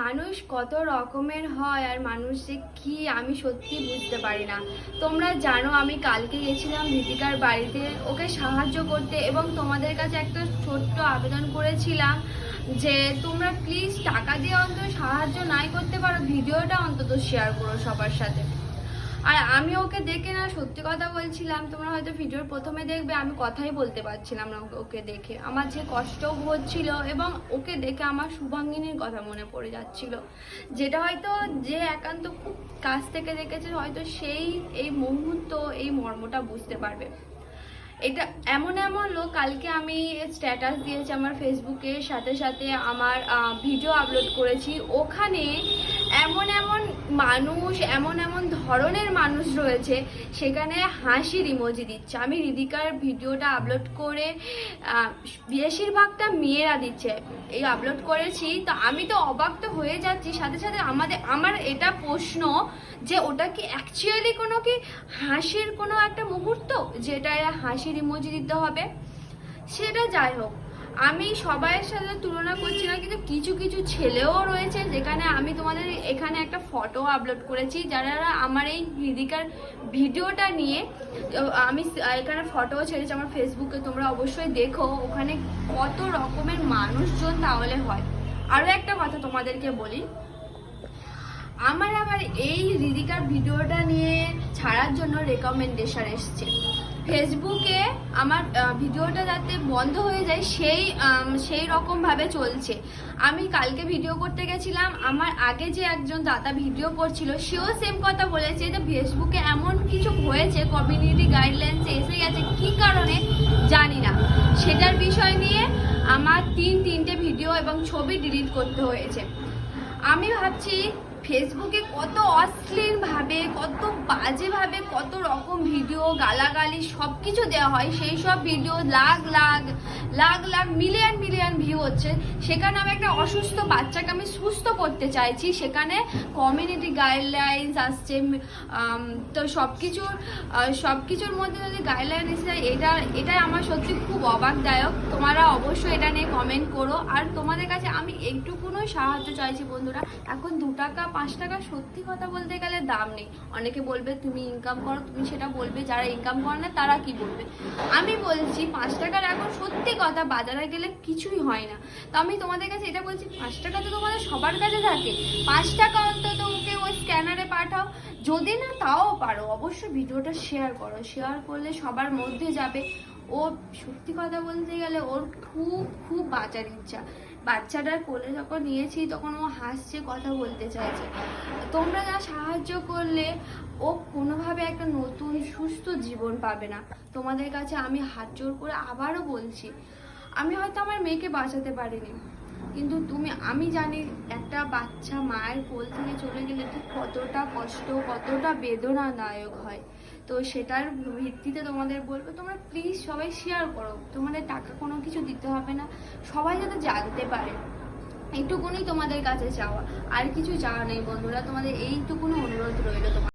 মানুষ কত রকমের হয় আর মানুষ যে কী আমি সত্যি বুঝতে পারি না। তোমরা জানো আমি কালকে গেছিলাম ঋতিকার বাড়িতে, ওকে সাহায্য করতে এবং তোমাদের কাছে একটা ছোট্ট আবেদন করেছিলাম যে তোমরা প্লিজ টাকা দিয়ে অন্তত সাহায্য নাই করতে পারো, ভিডিওটা অন্তত শেয়ার করো সবার সাথে। আর আমি ওকে দেখে না, সত্যি কথা বলছিলাম, তোমরা হয়তো ভিডিওর প্রথমে দেখবে, আমি কথাই বলতে পারছিলাম না ওকে- দেখে। আমার যে কষ্ট হচ্ছিল এবং ওকে দেখে আমার শুভাঙ্গিনীর কথা মনে পড়ে যাচ্ছিল। যেটা হয়তো যে একান্ত খুব কাছ থেকে দেখেছে, হয়তো সেই এই মুহূর্ত, এই মর্মটা বুঝতে পারবে। এটা এমন এমন লোক, কালকে আমি স্ট্যাটাস দিয়েছি আমার ফেসবুকে সাথে সাথে আমার ভিডিও আপলোড করেছি। ওখানে এমন মানুষ, এমন এমন ধরনের মানুষ রয়েছে, সেখানে হাসির ইমোজি দিচ্ছে। আমি রিদিকার ভিডিওটা আপলোড করে বেশিরভাগটা মেয়েরা দিচ্ছে। এই আপলোড করেছি, তো আমি তো অবাক তো হয়ে যাচ্ছি। সাথে সাথে আমাদের, আমার এটা প্রশ্ন যে ওটা কি অ্যাকচুয়ালি কোনো কি হাসির কোনো একটা মুহূর্ত? যেটা হাসির ইমোজি দিতে হবে? সেটা যাই হোক, আমি সবাইয়ের সাথে তুলনা করছি না, কিন্তু কিছু কিছু ছেলেও রয়েছে যেখানে আমি তোমাদের এখানে একটা ফটো আপলোড করেছি। যারা আমার এই হৃদিকার ভিডিওটা নিয়ে আমি এখানে ফটো ছেড়েছি আমার ফেসবুকে তোমরা অবশ্যই দেখো। ওখানে কত রকমের মানুষজন তাহলে হয়। আরও একটা কথা তোমাদেরকে বলি। আমার আবার এই হৃদিকার ভিডিওটা নিয়ে ছাড়ার জন্য রেকমেন্ডেশন এসছে। ফেসবুকে আমার ভিডিওটা যাতে বন্ধ হয়ে যায়, সেই সেই রকম ভাবে চলছে। আমি কালকে ভিডিও করতে গেছিলাম, আমার আগে যে একজন দাদা ভিডিও করছিল, সেও সেম কথা বলেছে যে ফেসবুকে এমন কিছু হয়েছে কমিউনিটি গাইডলাইন্সে এসে গেছে, কি কারণে জানি না। সেটার বিষয় নিয়ে আমার তিন, তিনটে ভিডিও এবং ছবি ডিলিট করতে হয়েছে। আমি ভাবছি ফেসবুকে কত অশ্লীল ভাবে কত বাজে ভাবে কত রকম ভিডিও, গালাগালি সব কিছু দেওয়া হয়। সেই সব video lakh lakh lakh lakh, million million view হচ্ছে। সেখানে আমি একটা অসুস্থ বাচ্চাকে আমি সুস্থ করতে চাইছি। সেখানে কমিউনিটি গাইডলাইন্স আসছে তো সব কিছুর সব কিছুর মধ্যে যদি গাইডলাইন এসে যায়, এটা, এটাই আমার সত্যি খুব অবাকদায়ক। তোমরা অবশ্যই এটা নিয়ে কমেন্ট করো। আর তোমাদের কাছে আমি একটুকুনই সাহায্য চাইছি বন্ধুরা। এখন দু টাকা পাঁচ টাকা সত্যি কথা বলতে গেলে দাম নেই। অনেকে বলবে, তুমি ইনকাম করো। তুমি সেটা বলবে, যারা ইনকাম করে না, তারা কি বলবে? আমি বলছি, পাঁচ টাকার এখন সত্যি কথা বাজারে গেলে কিছুই হয় না। তো আমি তোমাদের কাছে এটা বলছি, পাঁচ টাকা তো তোমাদের সবার কাছে থাকে। পাঁচ টাকা অন্তত ওকে ওই স্ক্যানারে পাঠাও। যদি না, তাও পারো। অবশ্যই ভিডিওটা শেয়ার করো। শেয়ার করলে সবার মধ্যে যাবে। ও সত্যি কথা বলতে গেলে ওর খুব খুব বাঁচার ইচ্ছা। বাচ্চাটার কোলে যখন নিয়েছি, তখন ও হাসছে, কথা বলতে চাইছে। তোমরা যা সাহায্য করলে, ও কোনোভাবে একটা নতুন সুস্থ জীবন পাবে না। তোমাদের কাছে আমি হাত জোর করে আবারও বলছি, আমি হয়তো আমার মেয়েকে বাঁচাতে পারিনি, কিন্তু তুমি, আমি জানি একটা বাচ্চা মায়ের কোল থেকে চলে গেলে কতটা কষ্ট, কতটা বেদনাদায়ক হয়। তো সেটার ভিত্তিতে তোমাদের বলব, তোমরা প্লিজ সবাই শেয়ার করো। তোমাদের টাকা কোনো কিছু দিতে হবে না। সবাই যাতে জানতে পারে। এইটুকুনি তোমাদের কাছে চাওয়া। আর কিছু চাওয়া নেই বন্ধুরা, তোমাদের এইটুকুনি অনুরোধ রইল তোমার